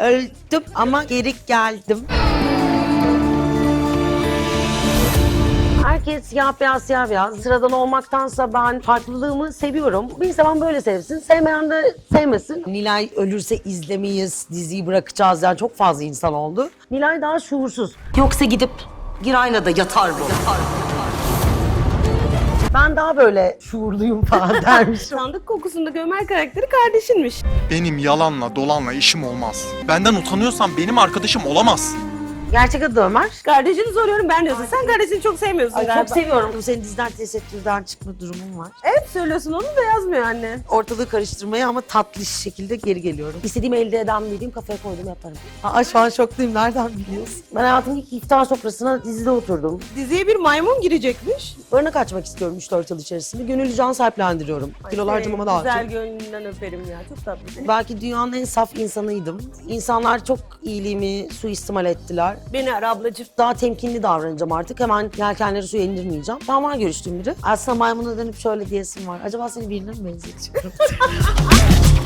Öldüm ama geri geldim. Herkes siyah beyaz siyah beyaz. Sıradan olmaktansa ben farklılığımı seviyorum. Bir insan böyle sevsin, sevmeyen de sevmesin. Nilay ölürse izlemeyiz, diziyi bırakacağız. Yani çok fazla insan oldu. Nilay daha şuursuz. Yoksa gidip Giray'la da yatar bu. Ben daha böyle şuurluyum falan dermişim. Sandık kokusundaki Ömer karakteri kardeşinmiş. Benim yalanla dolanla işim olmaz. Benden utanıyorsan benim arkadaşım olamaz. Gerçek adı Ömer. Kardeşini soruyorum ben diyorsun. Sen kardeşini çok sevmiyorsun Ay, galiba. çok seviyorum. Bu senin diziden tesettürden çıkma durumum var. Hep söylüyorsun onu da yazmıyor anne. Ortalığı karıştırmaya ama tatlı şekilde geri geliyorum. İstediğimi elde eden biriyim, kafaya koydum yaparım. Aa şu an şoktayım. Nereden biliyorsun? Ben hayatımın ilk iftar sofrasına dizide oturdum. Diziye bir maymun girecekmiş. Barınak açmak istiyorum 3-4 yıl içerisinde. Gönüllü can sahiplendiriyorum. Kilolar Ay, camıma dağıtım. Güzel gönlünden öperim ya. Çok tatlı. Belki dünyanın en saf insanıydım. İnsanlar çok iyiliğimi suistimal ettiler. Beni ara ablacığım. Daha temkinli davranacağım artık. Hemen yelkenleri suya indirmeyeceğim. Ben var görüştüğüm biri. Aslında maymuna dönüp şöyle diyesim var. Acaba seni birine mi benzetiyorum?